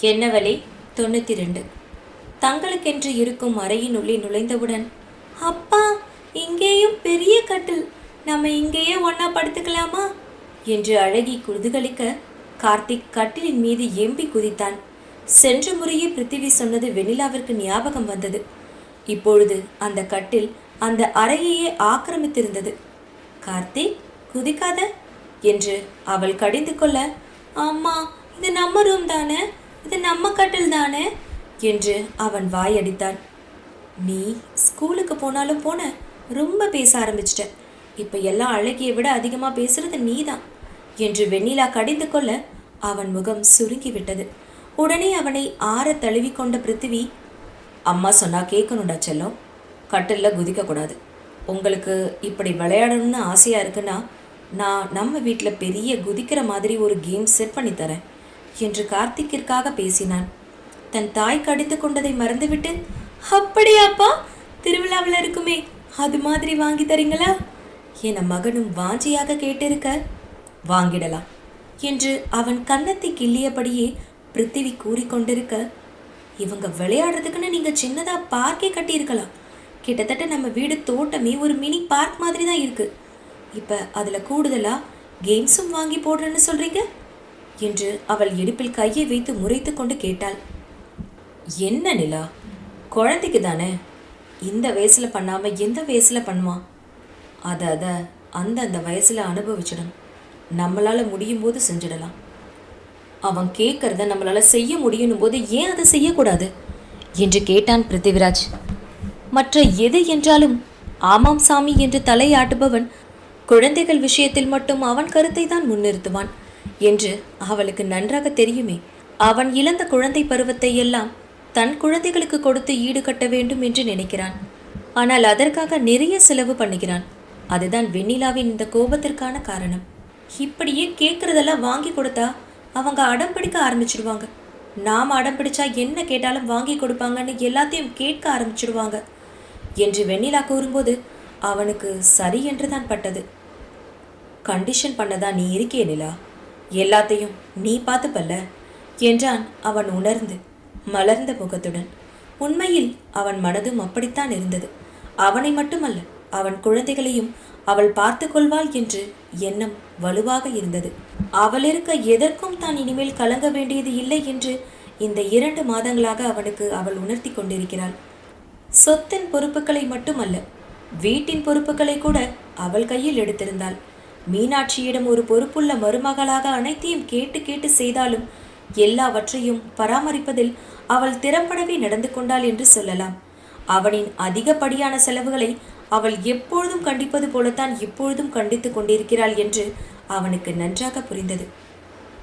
என்னவலே தொண்ணூற்றி ரெண்டு தங்களுக்கென்று இருக்கும் அறையின் உள்ளே நுழைந்தவுடன் அப்பா இங்கேயும் பெரிய கட்டில். நம்ம இங்கேயே ஒன்றா படுத்துக்கலாமா? என்று அழகி குதுகலிக்க கார்த்திக் கட்டிலின் மீது எம்பி குதித்தான். சென்ற முறையே பிருத்திவி சொன்னது வெண்ணிலாவிற்கு ஞாபகம் வந்தது. இப்பொழுது அந்த கட்டில் அந்த அறையையே ஆக்கிரமித்திருந்தது. கார்த்திக் குதிக்காத என்று அவள் கடிந்து கொள்ள அம்மா இது நம்ம ரூம் தானே. இது நம்ம கட்டில் தானே? என்று அவன் வாயடித்தான். நீ ஸ்கூலுக்கு போனாலும் போன ரொம்ப பேச ஆரம்பிச்சிட்ட. இப்போ எல்லாம் அழகியை விட அதிகமாக பேசுறது நீதான் என்று வெண்ணிலா கடிந்து கொள்ள அவன் முகம் சுருங்கி விட்டது உடனே அவனை ஆற தழுவி கொண்ட பிருத்திவி அம்மா சொன்னா கேட்கணும்டா செல்லம் கட்டிலில் குதிக்கக்கூடாது உங்களுக்கு இப்படி விளையாடணும்னு ஆசையாக இருக்குன்னா நான் நம்ம வீட்டில் பெரிய குதிக்கிற மாதிரி ஒரு கேம் செட் பண்ணி தரேன். என்று கார்த்திக்கிற்காக பேசினான். தன் தாய் கடிந்து கொண்டதை மறந்துவிட்டு அப்படியாப்பா திருவிழாவில் இருக்குமே அது மாதிரி வாங்கி தரீங்களா? என மகனும் வாஞ்சியாக கேட்டிருக்க வாங்கிடலாம் என்று அவன் கன்னத்தை கிள்ளியபடியே பிருத்திவி கூறிக்கொண்டிருக்க இவங்க விளையாடுறதுக்குன்னு நீங்கள் சின்னதாக பார்க்கே கட்டியிருக்கலாம் கிட்டத்தட்ட நம்ம வீடு தோட்டமே ஒரு மினி பார்க் மாதிரி தான் இருக்குது இப்போ அதில் கூடுதலாக கேம்ஸும் வாங்கி போடுறேன்னு சொல்கிறீங்க என்று அவள் இடுப்பில் கையை வைத்து முறைத்து கொண்டு கேட்டாள். என்ன நிலா? குழந்தைக்கு தானே? இந்த வயசில் பண்ணாம எந்த வயசில் பண்ணுவான் அதை அதை அந்த அந்த அனுபவிச்சிடும். அனுபவிச்சிடணும் முடியும் போது செஞ்சிடலாம். அவன் கேட்கறத நம்மளால் செய்ய முடியும் போது ஏன் அதை செய்யக்கூடாது? என்று கேட்டான் பிருத்திவிராஜ். மற்ற எது என்றாலும் ஆமாம் சாமி என்று தலையாட்டுபவன் குழந்தைகள் விஷயத்தில் மட்டும் அவன் கருத்தை தான் முன்னிறுத்துவான். என்று அவளுக்கு நன்றாக தெரியுமே. அவன் இழந்த குழந்தை பருவத்தை எல்லாம் தன் குழந்தைகளுக்கு கொடுத்து ஈடுகட்ட வேண்டும் என்று நினைக்கிறான். ஆனால் அதற்காக நிறைய செலவு பண்ணுகிறான். அதுதான் வெண்ணிலாவின் இந்த கோபத்திற்கான காரணம். இப்படியே கேட்குறதெல்லாம் வாங்கி கொடுத்தா அவங்க அடம் பிடிக்க ஆரம்பிச்சிடுவாங்க நாம் அடம் பிடிச்சா என்ன கேட்டாலும் வாங்கி கொடுப்பாங்கன்னு எல்லாத்தையும் கேட்க ஆரம்பிச்சிடுவாங்க என்று வெண்ணிலா கூறும்போது அவனுக்கு சரி என்று தான் பட்டது. கண்டிஷன் பண்ணதான் நீ இருக்கே நிலா? எல்லாத்தையும் நீ பார்த்துப்பல்ல என்றான் அவன் உணர்ந்து மலர்ந்த முகத்துடன். உண்மையில் அவன் மனதும் அப்படித்தான் இருந்தது. அவனை மட்டுமல்ல அவன் குழந்தைகளையும் அவள் பார்த்து கொள்வாள் என்று எண்ணம் வலுவாக இருந்தது. அவள் இருக்க எதற்கும் தான் இனிமேல் கலங்க வேண்டியது இல்லை என்று இந்த இரண்டு மாதங்களாக அவனுக்கு அவள் உணர்த்தி கொண்டிருக்கிறாள். சொத்தின் பொறுப்புகளை மட்டுமல்ல வீட்டின் பொறுப்புகளை கூட அவள் கையில் எடுத்திருந்தாள். மீனாட்சியிடம் ஒரு பொறுப்புள்ள மருமகளாக அனைத்தையும் கேட்டு கேட்டு செய்தாலும் எல்லாவற்றையும் பராமரிப்பதில் அவள் திறம்படவே நடந்து கொண்டாள் என்று சொல்லலாம். அவனின் அதிகப்படியான செலவுகளை அவள் எப்பொழுதும் கண்டிப்பது போலத்தான் இப்பொழுதும் கண்டித்து கொண்டிருக்கிறாள் என்று அவனுக்கு நன்றாக புரிந்தது.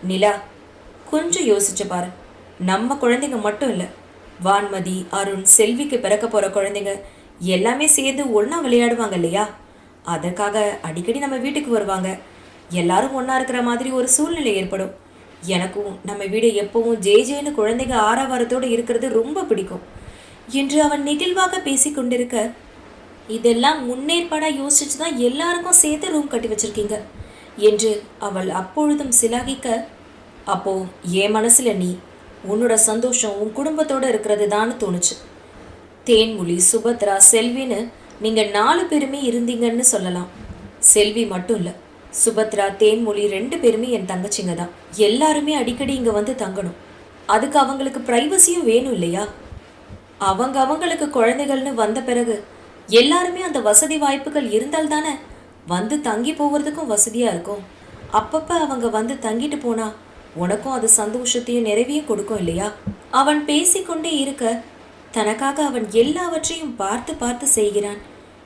நிலா கொஞ்சம் யோசிச்சு பாரு. நம்ம குழந்தைங்க மட்டும் இல்லை வான்மதி அருண் செல்விக்கு பிறக்க போகிற குழந்தைங்க எல்லாமே சேர்ந்து ஒன்றா விளையாடுவாங்க இல்லையா? அதற்காக அடிக்கடி நம்ம வீட்டுக்கு வருவாங்க. எல்லாரும் ஒன்றா இருக்கிற மாதிரி ஒரு சூழ்நிலை ஏற்படும். எனக்கும் நம்ம வீடு எப்பவும் ஜே ஜேன்னு குழந்தைங்க ஆரவாரத்தோடு இருக்கிறது ரொம்ப பிடிக்கும். என்று அவன் நெகிழ்வாக பேசி கொண்டிருக்க இதெல்லாம் முன்னேற்பாடாக யோசிச்சு தான் எல்லாருக்கும் சேர்த்து ரூம் கட்டி வச்சிருக்கீங்க என்று அவள் அப்பொழுதும் சிலாகிக்க அப்போ என் மனசில் நீ உன்னோட சந்தோஷம் உன் குடும்பத்தோடு இருக்கிறது தான் தோணுச்சு. தேன்மொழி சுபத்ரா செல்வின்னு நீங்கள் நாலு பேருமே இருந்தீங்கன்னு சொல்லலாம். செல்வி மட்டும் இல்லை சுபத்ரா தேன்மொழி ரெண்டு பேருமே என் தங்கச்சிங்க தான். எல்லாருமே அடிக்கடி இங்கே வந்து தங்கணும். அதுக்கு அவங்களுக்கு ப்ரைவசியும் வேணும் இல்லையா? அவங்க அவங்களுக்கு குழந்தைகள்னு வந்த பிறகு எல்லாருமே அந்த வசதி வாய்ப்புகள் இருந்தால் தானே வந்து தங்கி போகிறதுக்கும் வசதியாக இருக்கும். அப்பப்போ அவங்க வந்து தங்கிட்டு போனா உனக்கும் அது சந்தோஷத்தையும் நிறைவையும் கொடுக்கும் இல்லையா? அவன் பேசிக்கொண்டே இருக்க தனக்காக அவன் எல்லாவற்றையும் பார்த்து பார்த்து செய்கிறான்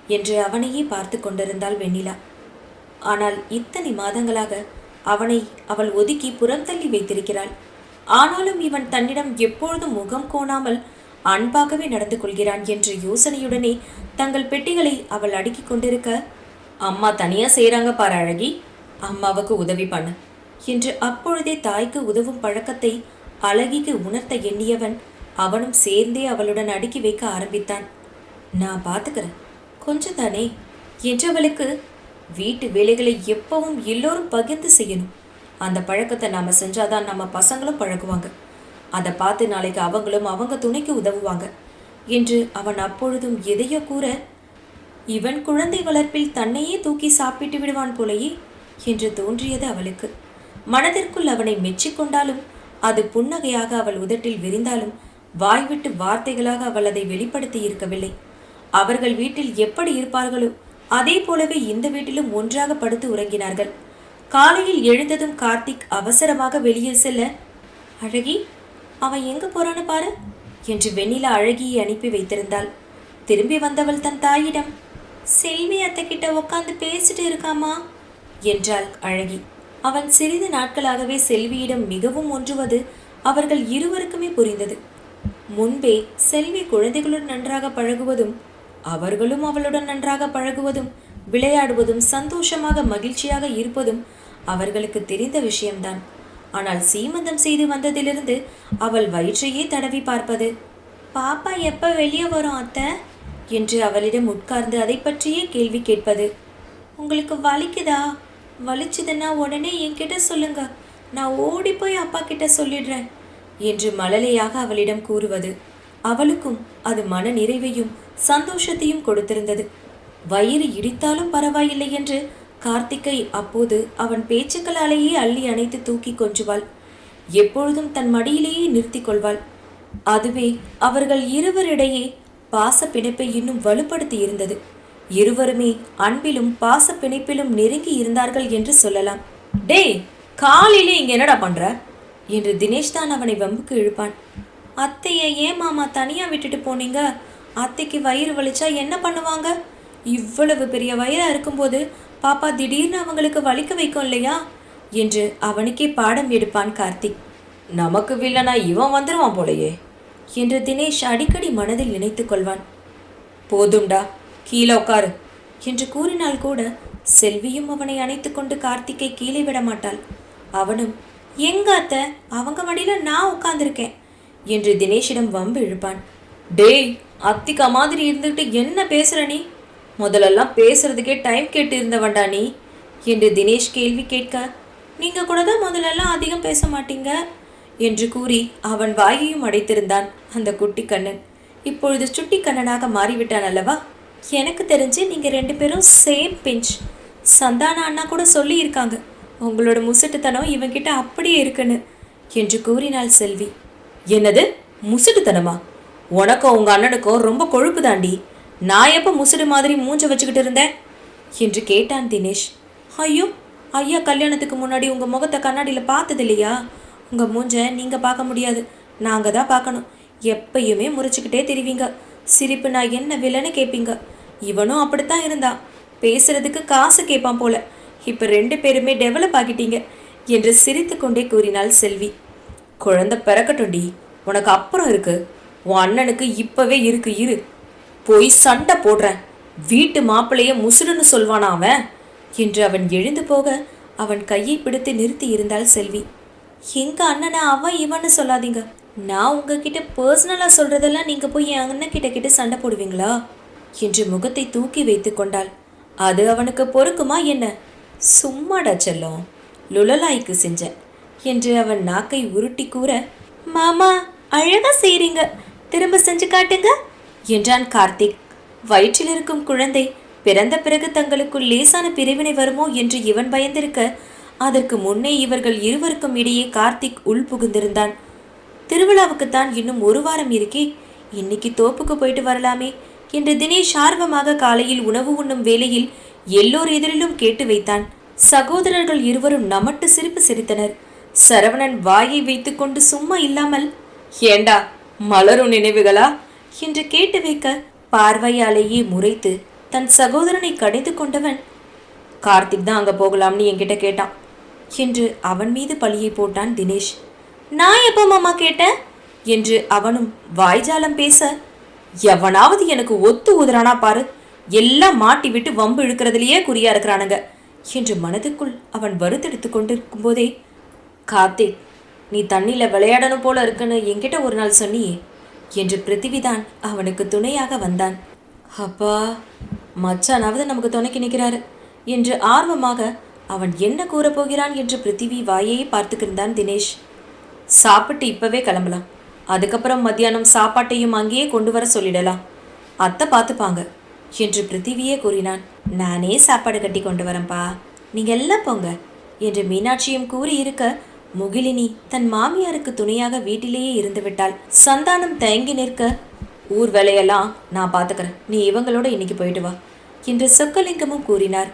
என்று அவனையே பார்த்து கொண்டிருந்தாள் வெண்ணிலா. ஆனால் இத்தனை மாதங்களாக அவனை அவள் ஒதுக்கி புறம் தள்ளி வைத்திருக்கிறாள். ஆனாலும் இவன் தன்னிடம் எப்பொழுதும் முகம் கோணாமல் அன்பாகவே நடந்து கொள்கிறான் என்ற யோசனையுடனே தங்கள் பெட்டிகளை அவள் அடுக்கிக் கொண்டிருக்க அம்மா தனியா செய்கிறாங்க பாரு அழகி அம்மாவுக்கு உதவி பண்ணு என்று அப்பொழுதே தாய்க்கு உதவும் பழக்கத்தை அழகிக்கு உணர்த்த எண்ணியவன் அவனும் சேர்ந்தே அவளுடன் அடுக்கி வைக்க ஆரம்பித்தான். நான் பார்த்துக்கிறேன் கொஞ்சம் தானே? என்றவளுக்கு வீட்டு வேலைகளை எப்பவும் எல்லோரும் பகிர்ந்து செய்யணும். அந்த பழக்கத்தை நாம் செஞ்சாதான் நம்ம பசங்களும் பழகுவாங்க. அதை பார்த்து நாளைக்கு அவங்களும் அவங்க துணைக்கு உதவுவாங்க என்று அவன் அப்பொழுதும் எதையோ கூற இவன் குழந்தை வளர்ப்பில் தன்னையே தூக்கி சாப்பிட்டு விடுவான் போலயே என்று தோன்றியது அவளுக்கு. மனதிற்குள் அவனை மெச்சிக்கொண்டாலும் அது புன்னகையாக அவள் உதட்டில் விரிந்தாலும் வாய்விட்டு வார்த்தைகளாக அவள் அதை வெளிப்படுத்தி இருக்கவில்லை. அவர்கள் வீட்டில் எப்படி இருப்பார்களோ அதே போலவே இந்த வீட்டிலும் ஒன்றாக படுத்து உறங்கினார்கள். காலையில் எழுந்ததும் கார்த்திக் அவசரமாக வெளியே செல்ல அழகி அவன் எங்க போறான்னு பாரு என்று வெண்ணிலா அழகியை அனுப்பி வைத்திருந்தாள். திரும்பி வந்தவள் தன் தாயிடம் செல்வி அத்தைக்கிட்ட உக்காந்து உட்காந்து பேசிட்டு இருக்காமா என்றாள் அழகி. அவன் சிறிது நாட்களாகவே செல்வியிடம் மிகவும் ஒன்றுவது அவர்கள் இருவருக்குமே புரிந்தது. முன்பே செல்வி குழந்தைகளுடன் நன்றாக பழகுவதும் அவர்களும் அவளுடன் நன்றாக பழகுவதும் விளையாடுவதும் சந்தோஷமாக மகிழ்ச்சியாக இருப்பதும் அவர்களுக்கு தெரிந்த விஷயம்தான். ஆனால் சீமந்தம் செய்து வந்ததிலிருந்து அவள் வயிற்றையே தடவி பார்ப்பது பாப்பா எப்ப வெளியே வரும் அத்தை? என்று அவளிடம் உட்கார்ந்து அதை பற்றியே கேள்வி கேட்பது உங்களுக்கு வலிக்குதா? வலிச்சுதுன்னா உடனே என்கிட்ட சொல்லுங்க. நான் ஓடி போய் அப்பா கிட்ட சொல்லிடுறேன். என்று மழலையாக அவளிடம் கூறுவது. அவளுக்கும் அது மன நிறைவையும் சந்தோஷத்தையும் கொடுத்திருந்தது. வயிறு இடித்தாலும் பரவாயில்லை என்று கார்த்திகை அப்போது அவன் பேச்சுக்களாலேயே அள்ளி அணைத்து தூக்கி கொஞ்சுவாள் எப்பொழுதும் தன் மடியிலேயே நிறுத்திக் கொள்வாள். அதுவே அவர்கள் இருவரிடையே பாச பிணைப்பை இன்னும் வலுப்படுத்தி இருந்தது. இருவருமே அன்பிலும் பாச பிணைப்பிலும் நெருங்கி இருந்தார்கள் என்று சொல்லலாம். டேய் காலையிலே இங்க என்னடா பண்ற? என்று தினேஷ் தான் அவனை வம்புக்கு இழுப்பான். அத்தைய ஏன் மாமா தனியா விட்டுட்டு போனீங்க? அத்தைக்கு வயிறு வலிச்சா என்ன பண்ணுவாங்க? இவ்வளவு பெரிய வயிறா இருக்கும்போது பாப்பா திடீர்னு அவங்களுக்கு வலிக்க வைக்கும் இல்லையா? என்று அவனுக்கே பாடம் எடுப்பான் கார்த்திக். நமக்கு வில்லனா இவன் வந்துருவான் போலயே. என்று தினேஷ் அடிக்கடி மனதில் நினைத்துக் கொள்வான். போதும்டா கீழே உட்காரு என்று கூறினால் கூட செல்வியும் அவனை அணைத்துக் கொண்டு கார்த்திக்கை கீழே விட மாட்டாள். அவனும் எங்க அத்தை? அவங்க மடியில நான் உட்கார்ந்திருக்கேன். என்று தினேஷிடம் வம்பு இழுப்பான். டேய் அத்திக்கா மாதிரி இருந்துகிட்டு என்ன பேசுற நீ? முதலெல்லாம் பேசுறதுக்கே டைம் கேட்டு இருந்தவன்டா நீ என்று தினேஷ் கேள்வி கேட்க. நீங்க கூட தான் முதலெல்லாம் அதிகம் பேச மாட்டீங்க? என்று கூறி அவன் வாயையும் அடைத்திருந்தான் அந்த குட்டி கண்ணன். இப்பொழுது சுட்டி கண்ணனாக மாறிவிட்டான் அல்லவா? எனக்கு தெரிஞ்சு நீங்க ரெண்டு பேரும் சேம் பிஞ்ச் சந்தான அண்ணா கூட சொல்லியிருக்காங்க. உங்களோட முசட்டுத்தனம் இவன்கிட்ட அப்படியே இருக்குன்னு என்று கூறினாள் செல்வி. என்னது? முசுட்டுத்தனமா? உனக்கும் உங்க அண்ணனுக்கும் ரொம்ப கொழுப்பு தாண்டி. நான் எப்போ முசுடு மாதிரி மூஞ்ச வச்சுக்கிட்டு இருந்தேன்? என்று கேட்டான் தினேஷ். ஐயோ ஐயா கல்யாணத்துக்கு முன்னாடி உங்கள் முகத்தை கண்ணாடியில் பார்த்தது இல்லையா? உங்கள் மூஞ்சை நீங்கள் பார்க்க முடியாது. நாங்கள் தான் பார்க்கணும். எப்பயுமே முறைச்சிக்கிட்டே தெரிவிங்க. சிரிப்பு நான் என்ன விலைன்னு கேட்பீங்க இவனும் அப்படித்தான் இருந்தான். பேசுறதுக்கு காசு கேட்பான் போல. இப்போ ரெண்டு பேருமே டெவலப் ஆகிட்டீங்க என்று சிரித்துக்கொண்டே கூறினாள் செல்வி. குழந்தை பிறக்கட்டும்டி உனக்கு அப்புறம் இருக்கு. உன் அண்ணனுக்கு இப்பவே இருக்கு இரு. போய் சண்டை போடுறேன். வீட்டு மாப்பிளைய முசுடுன்னு சொல்வானா அவன்? என்று அவன் எழுந்து போக அவன் கையை பிடித்து நிறுத்தி இருந்தாள் செல்வி. எங்க அண்ணனை அவன் இவன்னு சொல்லாதீங்க. நான் உங்ககிட்ட பர்சனலாக சொல்றதெல்லாம் நீங்க போய் என் அண்ணன் கிட்ட கிட்ட சண்டை போடுவீங்களா? என்று முகத்தை தூக்கி வைத்து கொண்டாள். அது அவனுக்கு பொறுக்குமா என்ன? சும்மாடா செல்லம் லுலலாய்க்கு செஞ்சேன் என்று அவன் நாக்கை உருட்டி கூற மாமா அழகா செய்றீங்க. திரும்ப செஞ்சு காட்டுங்க என்றான் கார்த்திக். வயிற்றில் இருக்கும் குழந்தை பிறந்த பிறகு தங்களுக்குள் லேசான பிரிவினை வருமோ என்று இவன் பயந்திருக்க அதற்கு முன்னே இவர்கள் இருவருக்கும் இடையே கார்த்திக் உள் புகுந்திருந்தான். திருவிழாவுக்குத்தான் இன்னும் ஒரு வாரம் இருக்கே இன்னைக்கு தோப்புக்கு போயிட்டு வரலாமே என்று தினேஷ் ஆர்வமாக காலையில் உணவு உண்ணும் வேளையில் எல்லோர் எதிரிலும் கேட்டு வைத்தான். சகோதரர்கள் இருவரும் நமட்டு சிரிப்பு சிரித்தனர். சரவணன் வாயை வைத்துக்கொண்டு சும்மா இல்லாமல் ஏண்டா மலரும் நினைவுகளா? என்று கேட்டு வைக்க பார்வையாலேயே முறைத்து தன் சகோதரனை கடைந்து கொண்டவன் கார்த்திக் தான் அங்கே போகலாம்னு என்கிட்ட கேட்டான். என்று அவன் மீது பழியை போட்டான் தினேஷ். நான் எப்போ மாமா கேட்டேன்? என்று அவனும் வாய்ஜாலம் பேச எவனாவது எனக்கு ஒத்து ஊதுறானா பாரு. எல்லாம் மாட்டி விட்டு வம்பு இழுக்கிறதுலையே குறியா இருக்கிறானுங்க. என்று மனதுக்குள் அவன் வருத்தெடுத்து கொண்டிருக்கும் போதே கார்த்திக் நீ தண்ணியில விளையாடணும் போல இருக்குன்னு என்கிட்ட ஒரு நாள் சொன்னியே என்று பிருத்திவிதான் அவனுக்கு துணையாக வந்தான். அப்பா மச்சானாவது நமக்கு துணைக்கு நிற்கிறாரு என்று ஆர்வமாக அவன் என்ன கூறப்போகிறான் என்று பிருத்திவி வாயையே பார்த்துக்கிருந்தான் தினேஷ். சாப்பிட்டு இப்பவே கிளம்பலாம். அதுக்கப்புறம் மத்தியானம் சாப்பாட்டையும் அங்கேயே கொண்டு வர சொல்லிடலாம். அத்தை பார்த்துப்பாங்க. என்று பிருத்திவியே கூறினான். நானே சாப்பாடு கட்டி கொண்டு வரேன்ப்பா நீங்க எல்லாம் போங்க என்று மீனாட்சியும் கூறியிருக்க முகிலினி தன் மாமியாருக்கு துணையாக வீட்டிலேயே இருந்து விட்டாள் சந்தானம் தயங்கி நிற்க ஊர் வேலையெல்லாம் நான் பார்த்துக்கிறேன் நீ இவங்களோட இன்னைக்கு போயிட்டு வா என்று சொக்கலிங்கமும் கூறினார்.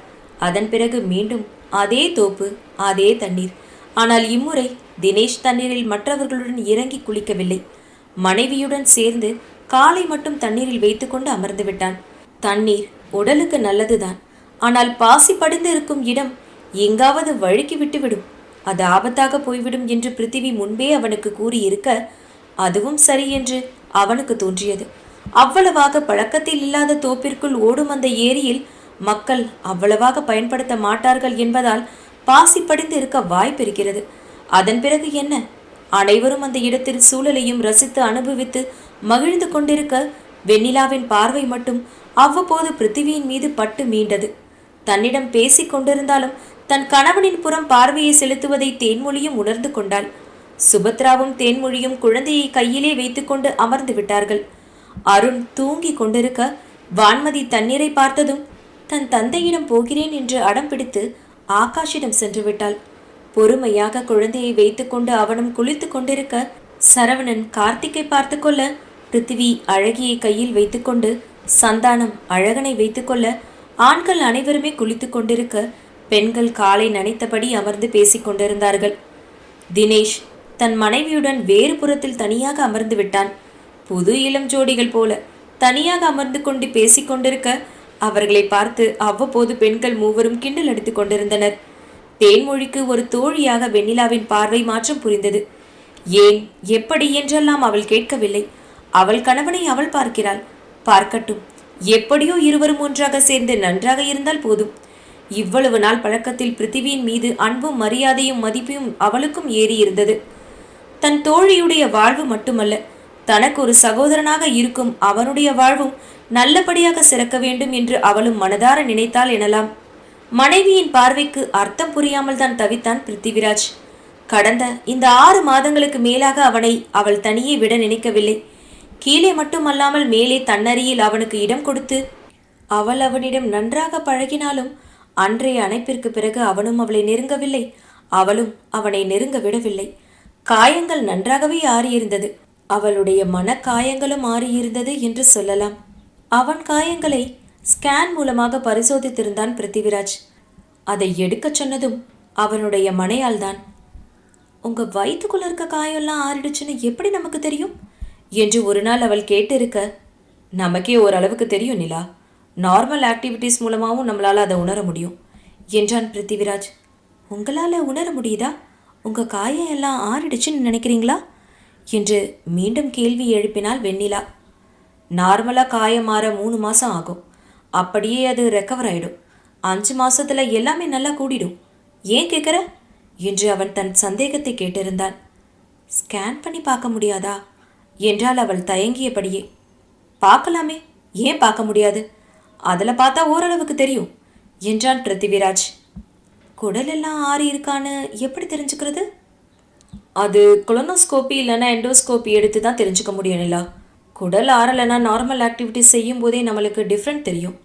அதன் பிறகு மீண்டும் அதே தோப்பு அதே தண்ணீர். ஆனால் இம்முறை தினேஷ் தண்ணீரில் மற்றவர்களுடன் இறங்கி குளிக்கவில்லை. மனைவியுடன் சேர்ந்து காலை மட்டும் தண்ணீரில் வைத்துக்கொண்டு அமர்ந்து விட்டான். தண்ணீர் உடலுக்கு நல்லதுதான். ஆனால் பாசி படிந்து இருக்கும் இடம் எங்காவது வழுக்கி விட்டுவிடும். அது ஆபத்தாக போய்விடும் என்று பிருத்திவி முன்பே அவனுக்கு கூறியிருக்க அதுவும் சரி என்று அவனுக்கு தோன்றியது. அவ்வளவாக பழக்கத்தில் இல்லாத தோப்பிற்குள் ஓடும் அந்த ஏரியில் மக்கள் அவ்வளவாக பயன்படுத்த மாட்டார்கள் என்பதால் பாசி படிந்து இருக்க வாய்ப்பிருக்கிறது அதன் பிறகு என்ன? அனைவரும் அந்த இடத்தில் சூழலையும் ரசித்து அனுபவித்து மகிழ்ந்து கொண்டிருக்க வெண்ணிலாவின் பார்வை மட்டும் அவ்வப்போது பிருத்திவியின் மீது பட்டு மீண்டது. தன்னிடம் பேசிக் கொண்டிருந்தாலும் தன் கணவனின் புறம் பார்வையை செலுத்துவதை தேன்மொழியும் உணர்ந்து கொண்டாள். சுபத்ராவும் தேன்மொழியும் குழந்தையை கையிலே வைத்துக்கொண்டு அமர்ந்து விட்டார்கள். அருண் தூங்கி கொண்டிருக்க வான்மதி தண்ணீரை பார்த்ததும் தன் தந்தையிடம் போகிறேன் என்று அடம் பிடித்து ஆகாஷிடம் சென்று விட்டாள். பொறுமையாக குழந்தையை வைத்துக்கொண்டு அவனும் குளித்து கொண்டிருக்க சரவணன் கார்த்திக்கை பார்த்து கொள்ள பிருத்திவி அழகியை கையில் வைத்துக்கொண்டு சந்தானம் அழகனை வைத்துக்கொள்ள ஆண்கள் அனைவருமே குளித்து கொண்டிருக்க பெண்கள் காலை நனைத்தபடி அமர்ந்து பேசிக் கொண்டிருந்தார்கள். தினேஷ் தன் மனைவியுடன் வேறு புறத்தில் தனியாக அமர்ந்து விட்டான். புது இளம் ஜோடிகள் போல தனியாக அமர்ந்து கொண்டு பேசிக் கொண்டிருக்க அவர்களை பார்த்து அவ்வப்போது பெண்கள் மூவரும் கிண்டல் அடித்துக் கொண்டிருந்தனர். தேன்மொழிக்கு ஒரு தோழியாக வெண்ணிலாவின் பார்வை மாற்றம் புரிந்தது. ஏன் எப்படி? என்றெல்லாம் அவள் கேட்கவில்லை. அவள் கணவனை அவள் பார்க்கிறாள். பார்க்கட்டும். எப்படியோ இருவரும் ஒன்றாக சேர்ந்து நன்றாக இருந்தால் போதும். இவ்வளவு நாள் பழக்கத்தில் பிருத்திவியின் மீது அன்பும் மரியாதையும் மதிப்பும் அவளுக்கும் ஏறி இருந்தது தன் தோழியுடைய வாழ்வு மட்டுமல்ல தனக்கு ஒரு சகோதரனாக இருக்கும் அவனுடைய வாழ்வும் நல்லபடியாக சிறக்க வேண்டும் என்று அவளும் மனதார நினைத்தாள் எனலாம். மனைவியின் பார்வைக்கு அர்த்தம் புரியாமல் தான் தவித்தான் பிருத்திவிராஜ். கடந்த இந்த ஆறு மாதங்களுக்கு மேலாக அவனை அவள் தனியே விட நினைக்கவில்லை. கீழே மட்டுமல்லாமல் மேலே தன்னறியில் அவனுக்கு இடம் கொடுத்து அவள் அவனிடம் நன்றாக பழகினாலும் அன்றைய அணைப்பிற்கு பிறகு அவனும் அவளை நெருங்கவில்லை. அவளும் அவனை நெருங்க விடவில்லை. காயங்கள் நன்றாகவே ஆறியிருந்தது. அவளுடைய மனக்காயங்களும் ஆறியிருந்தது என்று சொல்லலாம். அவன் காயங்களை ஸ்கேன் மூலமாக பரிசோதித்திருந்தான் பிருத்திவிராஜ். அதை எடுக்கச் சொன்னதும் அவனுடைய மனையால்தான் உங்க வயிற்றுக்குள்ள இருக்க காயம்லாம் ஆறிடுச்சுன்னு எப்படி நமக்கு தெரியும்? என்று ஒரு நாள் அவள் கேட்டிருக்க நமக்கே ஓரளவுக்கு தெரியும் நிலா. நார்மல் ஆக்டிவிட்டீஸ் மூலமாகவும் நம்மளால் அதை உணர முடியும் என்றான் பிருத்திவிராஜ். உங்களால் உணர முடியுதா? உங்கள் காயம் எல்லாம் ஆறிடுச்சுன்னு நினைக்கிறீங்களா? என்று மீண்டும் கேள்வி எழுப்பினாள் வெண்ணிலா. நார்மலாக காயம் மாற மூணு மாதம் ஆகும். அப்படியே அது ரெக்கவர் ஆகிடும் அஞ்சு மாதத்தில் எல்லாமே நல்லா கூடிடும். ஏன் கேட்குற என்று அவன் தன் சந்தேகத்தை கேட்டிருந்தான். ஸ்கேன் பண்ணி பார்க்க முடியாதா? என்றால் அவள் தயங்கியபடியே. பார்க்கலாமே ஏன் பார்க்க முடியாது? அதில் பார்த்தா ஓரளவுக்கு தெரியும் என்றான் பிருத்திவிராஜ். குடலெல்லாம் ஆறி இருக்கான்னு எப்படி தெரிஞ்சுக்கிறது? அது கொலனோஸ்கோப்பி இல்லைன்னா எண்டோஸ்கோப்பி எடுத்து தான் தெரிஞ்சுக்க முடியும் நிலா. குடல் ஆறலைன்னா நார்மல் ஆக்டிவிட்டிஸ் செய்யும் போதே நம்மளுக்கு டிஃப்ரெண்ட் தெரியும்.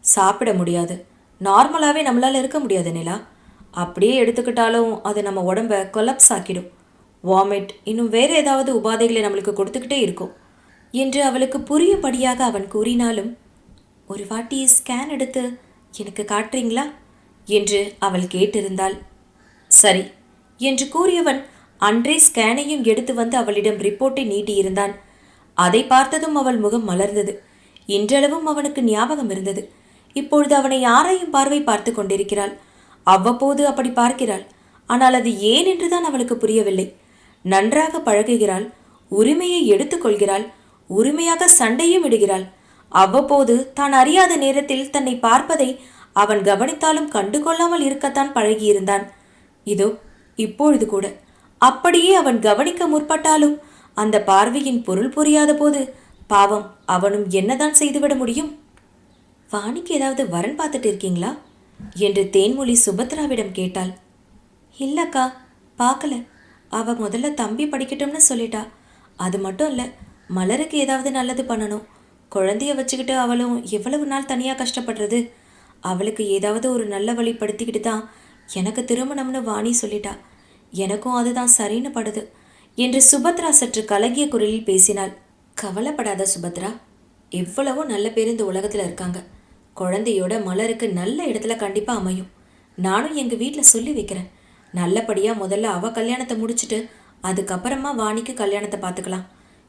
சாப்பிட முடியாது. நார்மலாகவே நம்மளால் இருக்க முடியாது நிலா. அப்படியே எடுத்துக்கிட்டாலும் அது நம்ம உடம்ப கொலப்ஸ் ஆக்கிடும். வாமிட் இன்னும் வேறு ஏதாவது உபாதைகளை நம்மளுக்கு கொடுத்துக்கிட்டே இருக்கும். என்று அவளுக்கு புரியும்படியாக அவன் கூறினாலும் ஒரு வாட்டி ஸ்கேன் எடுத்து எனக்கு காட்டுறீங்களா? என்று அவள் கேட்டிருந்தாள். சரி என்று கூறியவன் அன்றே ஸ்கேனையும் எடுத்து வந்து அவளிடம் ரிப்போர்ட்டை நீட்டியிருந்தான். அதை பார்த்ததும் அவள் முகம் மலர்ந்தது. இன்றளவும் அவனுக்கு ஞாபகம் இருந்தது. இப்பொழுது அவனை யாரையும் பார்வை பார்த்து கொண்டிருக்கிறாள். அவ்வப்போது அப்படி பார்க்கிறாள். ஆனால் அது ஏன் என்றுதான் அவளுக்கு புரியவில்லை. நன்றாக பழகுகிறாள் உரிமையை எடுத்துக்கொள்கிறாள் உரிமையாக சண்டையும் இடுகிறாள். அவ்வப்போது தான் அறியாத நேரத்தில் தன்னை பார்ப்பதை அவன் கவனித்தாலும் கண்டுகொள்ளாமல் இருக்கத்தான் பழகியிருந்தான். இதோ இப்பொழுது கூட. அப்படியே அவன் கவனிக்க முற்பட்டாலும் அந்த பார்வையின் பொருள் புரியாத போது பாவம் அவனும் என்னதான் செய்துவிட முடியும்? வாணிக்கு ஏதாவது வரன் பார்த்துட்டு இருக்கீங்களா? என்று தேன்மொழி சுபத்ராவிடம் கேட்டாள். இல்லக்கா பார்க்கல. அவள் முதல்ல தம்பி படிக்கட்டும்னு சொல்லிட்டா. அது மட்டும் இல்லை மலருக்கு ஏதாவது நல்லது பண்ணணும். குழந்தைய வச்சுக்கிட்டு அவளும் எவ்வளவு நாள் தனியாக கஷ்டப்படுறது? அவளுக்கு ஏதாவது ஒரு நல்ல வழிப்படுத்திக்கிட்டு தான் எனக்கு திருமணம்னு வாணி சொல்லிட்டா. எனக்கும் அதுதான் சரின்னு படுது என்று சுபத்ரா சற்று கலங்கிய குரலில் பேசினாள். கவலைப்படாத சுபத்ரா எவ்வளவோ நல்ல பேர் இந்த உலகத்தில் இருக்காங்க. குழந்தையோட மலருக்கு நல்ல இடத்துல கண்டிப்பாக அமையும். நானும் எங்கள் வீட்டில் சொல்லி வைக்கிறேன். நல்லபடியாக முதல்ல அவ கல்யாணத்தை முடிச்சிட்டு அதுக்கப்புறமா வாணிக்கு கல்யாணத்தை பார்த்துக்கலாம்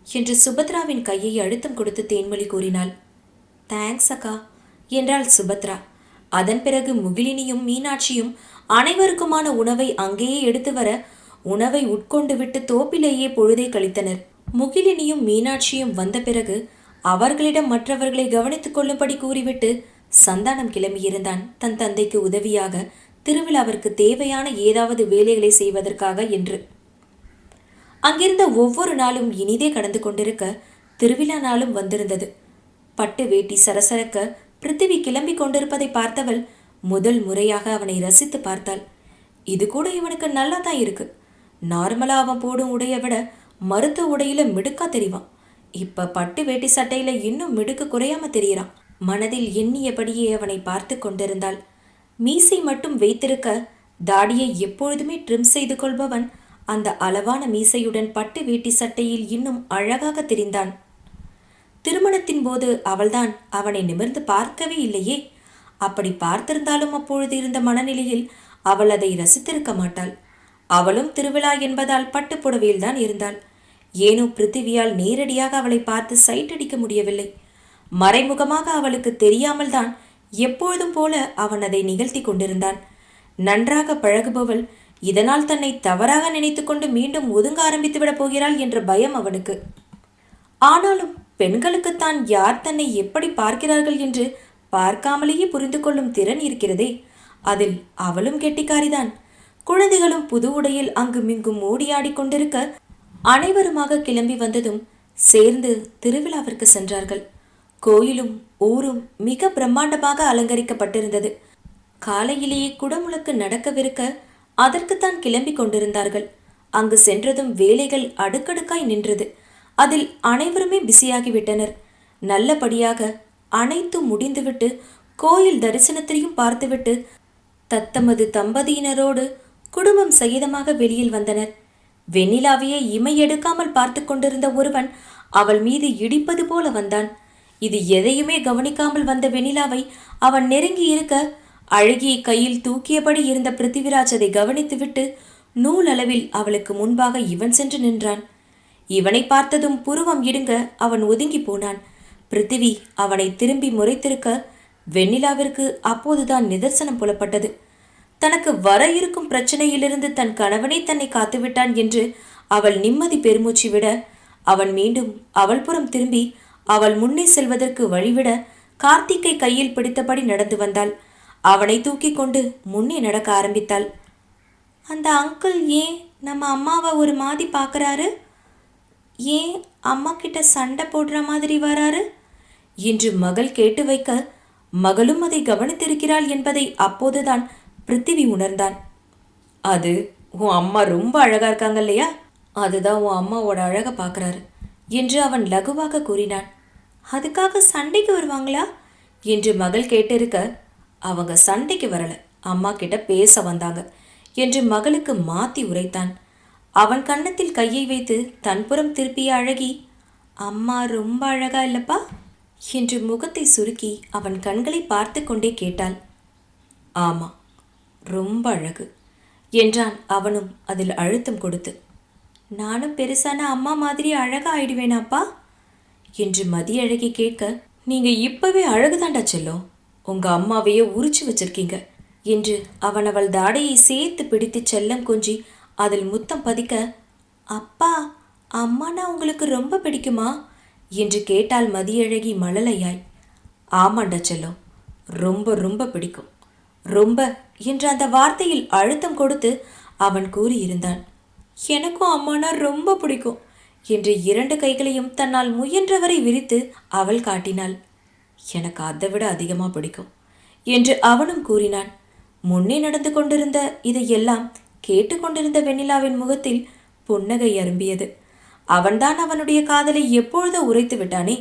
என்று சுபத்ராவின் கையை அழுத்தம் கொடுத்து தேன்மொழி கூறினாள். தேங்க்ஸ் அக்கா என்றாள் சுபத்ரா. அதன் பிறகு முகிலினியும் மீனாட்சியும் அனைவருக்குமான உணவை அங்கேயே எடுத்து வர உணவை உட்கொண்டு விட்டு தோப்பிலேயே பொழுதை கழித்தனர். முகிலினியும் மீனாட்சியும் வந்த பிறகு அவர்களிடம் மற்றவர்களை கவனித்துக் கொள்ளும்படி கூறிவிட்டு சந்தானம் கிளம்பியிருந்தான். தன் தந்தைக்கு உதவியாக திருவிழாவிற்கு தேவையான ஏதாவது வேலைகளை செய்வதற்காக என்று. அங்கிருந்த ஒவ்வொரு நாளும் இனிதே கடந்து கொண்டிருக்க திருவிழா நாளும் வந்திருந்தது. பட்டு வேட்டி சரசரக்க பிருத்திவி கிளம்பி கொண்டிருப்பதை பார்த்தவள் முதல் முறையாக அவனை ரசித்து பார்த்தாள். இது கூட இவனுக்கு நல்லா தான் இருக்கு. நார்மலா அவன் போடும் உடைய விட மருத்துவ உடையில மிடுக்கா தெரிவான். இப்ப பட்டு வேட்டி சட்டையில இன்னும் மிடுக்கு குறையாம தெரியறான். மனதில் எண்ணியபடியே அவனை பார்த்து கொண்டிருந்தாள். மீசை மட்டும் வைத்திருக்க தாடியை எப்பொழுதுமே ட்ரிம் செய்து கொள்பவன் அந்த அளவான மீசையுடன் பட்டு வேட்டி சட்டையில் இன்னும் அழகாக தெரிந்தான். திருமணத்தின் போது அவள்தான் அவனை நிமிர்ந்து பார்க்கவே இல்லையே. அப்படி பார்த்திருந்தாலும் அப்பொழுது இருந்த மனநிலையில் அவள் அதை ரசித்திருக்க மாட்டாள். அவளும் திருவிழா என்பதால் பட்டு புடவையில்தான் இருந்தாள். ஏனோ பிருத்திவியால் நேரடியாக அவளை பார்த்து சைட் அடிக்க முடியவில்லை. மறைமுகமாக அவளுக்கு தெரியாமல் தான் எப்பொழுதும் போல அவன் அதை நிகழ்த்தி கொண்டிருந்தான். நன்றாக பழகுபவள் இதனால் தன்னை தவறாக நினைத்துக்கொண்டு மீண்டும் ஒதுங்க ஆரம்பித்து விடப் போகிறாள் என்ற பயம் அவனுக்கு. ஆனாலும் பெண்களுக்குத்தான் யார் தன்னை எப்படி பார்க்கிறார்கள் என்று பார்க்காமலேயே புரிந்து கொள்ளும் திறன் இருக்கிறதே. அதில் அவளும் கெட்டிக்காரிதான். குழந்தைகளும் புது உடையில் அங்கு மிங்கும் ஓடியாடி கொண்டிருக்க அனைவருமாக கிளம்பி வந்ததும் சேர்ந்து திருவிழாவிற்கு சென்றார்கள். கோயிலும் ஊரும் மிக பிரம்மாண்டமாக அலங்கரிக்கப்பட்டிருந்தது. காலையிலேயே குடமுழுக்கு நடக்கவிருக்க அதற்குத்தான் கிளம்பி கொண்டிருந்தார்கள். அங்கு சென்றதும் வேலைகள் அடுக்கடுக்காய் நின்றது. அதில் அனைவருமே பிஸியாகிவிட்டனர். நல்லபடியாக அனைத்தும் முடிந்துவிட்டு கோயில் தரிசனத்தையும் பார்த்துவிட்டு தத்தமது தம்பதியினரோடு குடும்பம் சகிதமாக வெளியில் வந்தனர். வெண்ணிலாவையே இமை எடுக்காமல் பார்த்து கொண்டிருந்த ஒருவன் அவள் மீது இடிப்பது போல வந்தான். இது எதையுமே கவனிக்காமல் வந்த வெண்ணிலாவை அவன் நெருங்கி இருக்க அழகியை கையில் தூக்கியபடி இருந்த பிருத்திவிராஜ் அதை கவனித்துவிட்டு நூலளவில் அவளுக்கு முன்பாக இவன் சென்று நின்றான். இவனை பார்த்ததும் புருவம் இடுங்க அவன் ஒதுங்கி போனான். பிருத்திவி அவனை திரும்பி முறைத்திருக்க வெண்ணிலாவிற்கு அப்போதுதான் நிதர்சனம் புலப்பட்டது. தனக்கு வர இருக்கும் பிரச்சனையிலிருந்து தன் கணவனை தன்னை காத்துவிட்டான் என்று அவள் நிம்மதி பெருமூச்சு விட அவன் மீண்டும் அவள் புறம் திரும்பி அவள் முன்னே செல்வதற்கு வழிவிட கார்த்திக்கை கையில் பிடித்தபடி நடந்து வந்தாள். அவனை தூக்கி கொண்டு முன்னே நடக்க ஆரம்பித்தாள். அந்த அங்கிள் ஏன் நம்ம அம்மாவை ஒரு மாதிரி பார்க்குறாரு? ஏன் அம்மா கிட்ட சண்டை போடுற மாதிரி வராரு? என்று மகள் கேட்டு வைக்க மகளும் அதை கவனித்திருக்கிறாள் என்பதை அப்போதுதான் பிருத்திவி உணர்ந்தான். அது உன் அம்மா ரொம்ப அழகா இருக்காங்க இல்லையா? அதுதான் உன் அம்மாவோட அழகை பார்க்குறாரு என்று அவன் லகுவாக கூறினான். அதுக்காக சண்டைக்கு வருவாங்களா? என்று மகள் கேட்டிருக்க அவங்க சண்டைக்கு வரல. அம்மா கிட்ட பேச வந்தாங்க என்று மகளுக்கு மாத்தி உரைத்தான். அவன் கன்னத்தில் கையை வைத்து தன்புறம் திருப்பிய அழகி அம்மா ரொம்ப அழகா இல்லப்பா? என்று முகத்தை சுருக்கி அவன் கண்களை பார்த்து கொண்டே கேட்டாள். ஆமா ரொம்ப அழகு என்றான் அவனும் அதில் அழுத்தம் கொடுத்து. நானும் பெருசான அம்மா மாதிரி அழகா ஆயிடுவேனாப்பா? என்று மதியழகி கேட்க நீங்க இப்பவே அழகுதாண்டா செல்லும். உங்க அம்மாவையே உரிச்சு வச்சிருக்கீங்க என்று அவன் அவள் தாடையை சேர்த்து பிடித்து செல்லம் கொஞ்சி அதில் முத்தம் பதிக்க அப்பா அம்மானா உங்களுக்கு ரொம்ப பிடிக்குமா? என்று கேட்டால் மதியழகி மழலையாய். ஆமாண்டா செல்லம் ரொம்ப ரொம்ப பிடிக்கும். ரொம்ப என்ற அந்த வார்த்தையில் அழுத்தம் கொடுத்து அவன் கூறியிருந்தான். எனக்கும் அம்மானா ரொம்ப பிடிக்கும். என்று இரண்டு கைகளையும் தன்னால் முயன்றவரை விரித்து அவள் காட்டினாள். எனக்கு அதை விட அதிகமாக பிடிக்கும் என்று அவனும் கூறினான். முன்னே நடந்து கொண்டிருந்த இதையெல்லாம் கேட்டுக்கொண்டிருந்த வெண்ணிலாவின் முகத்தில் புன்னகை அரும்பியது. அவன்தான் அவனுடைய காதலை எப்பொழுதோ உரைத்து விட்டானே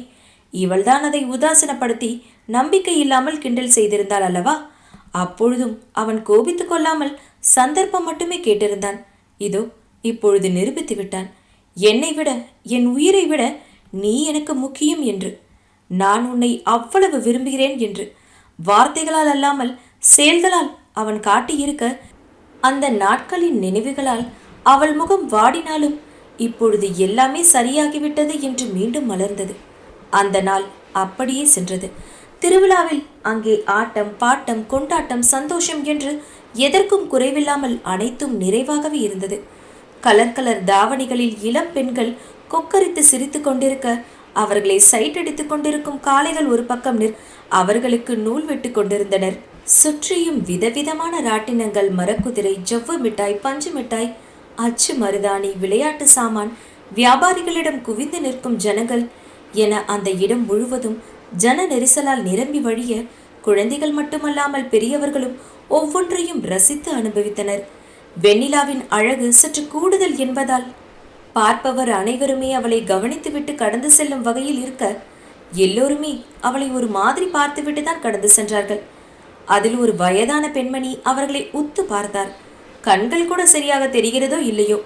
இவள்தான் அதை உதாசீனப்படுத்தி நம்பிக்கை இல்லாமல் கிண்டல் செய்திருந்தாள் அல்லவா? அப்பொழுதும் அவன் கோபித்து கொள்ளாமல் சந்தர்ப்பம் மட்டுமே கேட்டிருந்தான். இதோ இப்பொழுது நிரூபித்து விட்டான். என்னை விட என் உயிரை விட நீ எனக்கு முக்கியம் என்று. நான் உன்னை அவ்வளவு விரும்புகிறேன் என்று. வார்த்தைகளால் அல்லாமல் செயல்களால் அவன் காட்டியிருக்க அந்த நாட்களின் நினைவுகளால் அவள் முகம் வாடினாலும் இப்பொழுது எல்லாமே சரியாகிவிட்டது என்று மீண்டும் மலர்ந்தது. அந்த நாள் அப்படியே சென்றது. திருவிழாவில் அங்கே ஆட்டம் பாட்டம் கொண்டாட்டம் சந்தோஷம் என்று எதற்கும் குறைவில்லாமல் அனைத்தும் நிறைவாகவே இருந்தது. கலர் கலர் தாவணிகளில் இளம் பெண்கள் கொக்கரித்து சிரித்து கொண்டிருக்க அவர்களை சைட் அடித்துக் கொண்டிருக்கும் காளைகள் ஒரு பக்கம் நிற் அவர்களுக்கு நூல் வெட்டு கொண்டிருந்தனர். சுற்றியும் விதவிதமான ராட்டினங்கள் மரக்குதிரை ஜவ்வு மிட்டாய் பஞ்சு மிட்டாய் அச்சு மருதாணி விளையாட்டு சாமான் வியாபாரிகளிடம் குவிந்து நிற்கும் ஜனங்கள் என அந்த இடம் முழுவதும் ஜன நெரிசலால் நிரம்பி வழிய குழந்தைகள் மட்டுமல்லாமல் பெரியவர்களும் ஒவ்வொன்றையும் ரசித்து அனுபவித்தனர். வெண்ணிலாவின் அழகு சற்று கூடுதல் என்பதால் பார்ப்பவர் அனைவருமே அவளை கவனித்துவிட்டு கடந்து செல்லும் வகையில் இருக்க எல்லோருமே அவளை ஒரு மாதிரி பார்த்துவிட்டு தான் கடந்து சென்றார்கள். அதில் ஒரு வயதான பெண்மணி அவர்களை உத்து பார்த்தார். கண்கள் கூட சரியாக தெரிகிறதோ இல்லையோ?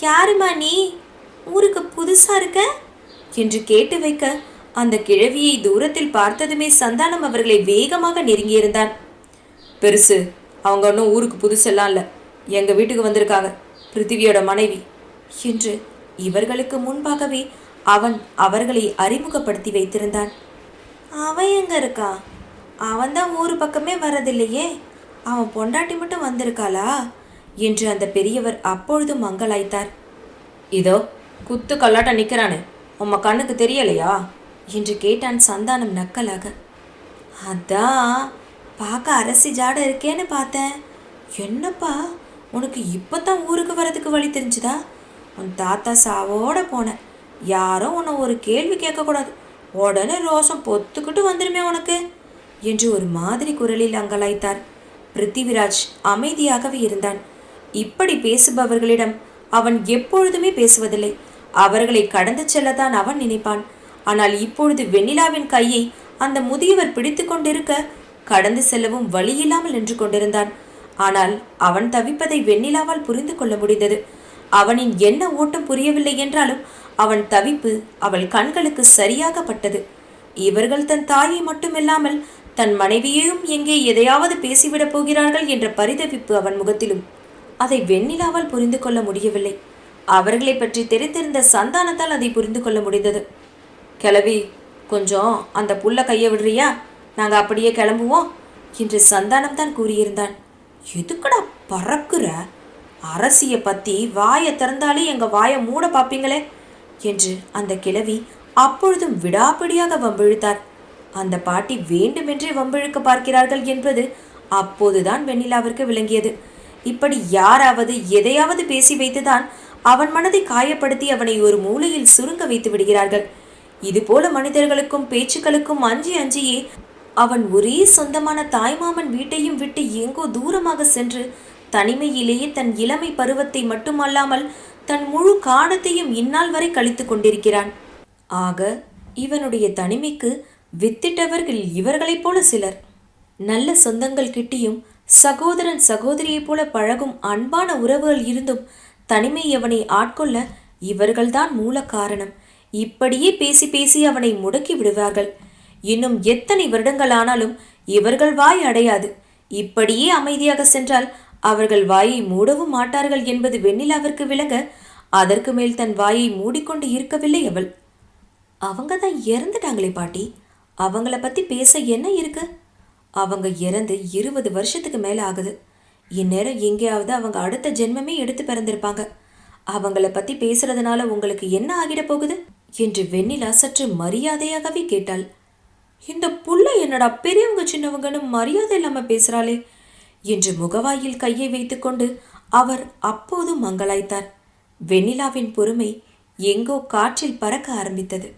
யாருமா நீ? ஊருக்கு புதுசா இருக்க? என்று கேட்டு வைக்க அந்த கிழவியை தூரத்தில் பார்த்ததுமே சந்தானம் அவர்களை வேகமாக நெருங்கியிருந்தான். பெருசு அவங்க ஒன்றும் ஊருக்கு புதுசெல்லாம் இல்லை. எங்கள் வீட்டுக்கு வந்திருக்காங்க. பிருத்திவியோட மனைவி. என்று இவர்களுக்கு முன்பாகவே அவன் அவர்களை அறிமுகப்படுத்தி வைத்திருந்தான். அவன் எங்கே இருக்கா? அவன் தான் ஊர் பக்கமே வரதில்லையே அவன் பொண்டாட்டி மட்டும் வந்திருக்காளா? என்று அந்த பெரியவர் அப்பொழுது மங்களாய்த்தார் இதோ குத்து கல்லாட்டம் நிற்கிறானு உம்ம கண்ணுக்கு தெரியலையா? என்று கேட்டான் சந்தானம் நக்கலாக. அதான் பார்க்க அரசி ஜாட இருக்கேன்னு பார்த்தேன். என்னப்பா? உனக்கு இப்போ தான் ஊருக்கு வரதுக்கு வழி தெரிஞ்சுதா? உன் தாத்தா சாவோட போனேன் யாரும் உன்னை ஒரு கேள்வி கேட்கக்கூடாது. உடனே ரோசம் பொத்துக்கிட்டு வந்துருமே உனக்கு. என்று ஒரு மாதிரி குரலில் அங்கலாய்த்தார். பிருத்திவிராஜ் அமைதியாகவே இருந்தான். இப்படி பேசுபவர்களிடம் அவன் எப்பொழுதுமே பேசுவதில்லை. அவர்களை கடந்து செல்லத்தான் அவன் நினைப்பான். ஆனால் இப்பொழுது வெண்ணிலாவின் கையை அந்த முதியவர் பிடித்து கொண்டிருக்க கடந்து செல்லவும் வழியில்லாமல் நின்று கொண்டிருந்தான். ஆனால் அவன் தவிப்பதை வெண்ணிலாவால் புரிந்து கொள்ள முடிந்தது. அவனின் என்ன ஓட்டம் புரியவில்லை என்றாலும் அவன் தவிப்பு அவள் கண்களுக்கு சரியாக பட்டது இவர்கள் தன் தாயை மட்டுமில்லாமல் தன் மனைவியையும் எங்கே எதையாவது பேசிவிடப் போகிறார்கள் என்ற பரிதவிப்பு அவன் முகத்திலும். அதை வெண்ணிலாவால் புரிந்து கொள்ள முடியவில்லை. அவர்களை பற்றி தெரிந்திருந்த சந்தானத்தால் அதை புரிந்து கொள்ள முடிந்தது. கிளவி கொஞ்சம் அந்த புல்ல கையை விடுறியா? நாங்கள் அப்படியே கிளம்புவோம் என்று சந்தானம் தான் கூறியிருந்தான். எதுக்குடா பறக்குற? அரசியை பத்தி வாயை திறந்தாலே எங்க வாயை மூட பார்ப்பீங்களே என்று அந்த கிழவி அப்பொழுதும் விடாப்பிடியாக வம்பிழுத்தார். அந்த பாட்டி வேண்டுமென்றே வம்பிழுக்க பார்க்கிறார்கள் என்பது அப்போதுதான் வெண்ணிலாவிற்கு விளங்கியது. இப்படி யாராவது எதையாவது பேசி வைத்துதான் அவன் மனதை காயப்படுத்தி அவனை ஒரு மூலையில் சுருங்க வைத்து விடுகிறார்கள். இதுபோல மனிதர்களுக்கும் பேச்சுக்களுக்கும் அஞ்சி அஞ்சியே அவன் ஒரே சொந்தமான தாய்மாமன் வீட்டையும் விட்டு எங்கோ தூரமாக சென்று தனிமையிலேயே தன் இளமை பருவத்தை மட்டுமல்லாமல் தன் முழு காலத்தையும் இந்நாள் வரை கழித்து கொண்டிருக்கிறான். ஆக இவனுடைய தனிமைக்கு வித்திட்டவர்கள் இவர்களைப் போல சிலர். நல்ல சொந்தங்கள் கிட்டியும் சகோதரன் சகோதரியைப் போல பழகும் அன்பான உறவுகள் இருந்தும் தனிமை அவனை ஆட்கொள்ள இவர்கள்தான் மூல காரணம். இப்படியே பேசி பேசி அவனை முடக்கி விடுவார்கள். இன்னும் எத்தனை வருடங்கள் ஆனாலும் இவர்கள் வாய் அடையாது. இப்படியே அமைதியாக சென்றால் அவர்கள் வாயை மூடவும் மாட்டார்கள் என்பது வெண்ணிலாவிற்கு விளங்க அதற்கு மேல் தன் வாயை மூடிக்கொண்டு இருக்கவில்லை அவள். அவங்க தான் இறந்துட்டாங்களே பாட்டி. அவங்கள பத்தி பேச என்ன இருக்கு? அவங்க இறந்து இருபது வருஷத்துக்கு மேல ஆகுது. இந்நேரம் எங்கேயாவது அவங்க அடுத்த ஜென்மமே எடுத்து பிறந்திருப்பாங்க. அவங்கள பத்தி பேசுறதுனால உங்களுக்கு என்ன ஆகிட போகுது? என்று வெண்ணிலா சற்று மரியாதையாகவே கேட்டாள். இந்த புள்ள என்னடா பெரியவங்க சின்னவங்கன்னு மரியாதை இல்லாம பேசுறாளே என்று முகவாயில் கையை வைத்துக்கொண்டு அவர் அப்போது மங்களாய்த்தார் வெண்ணிலாவின் பொறுமை எங்கோ காற்றில் பறக்க ஆரம்பித்தது.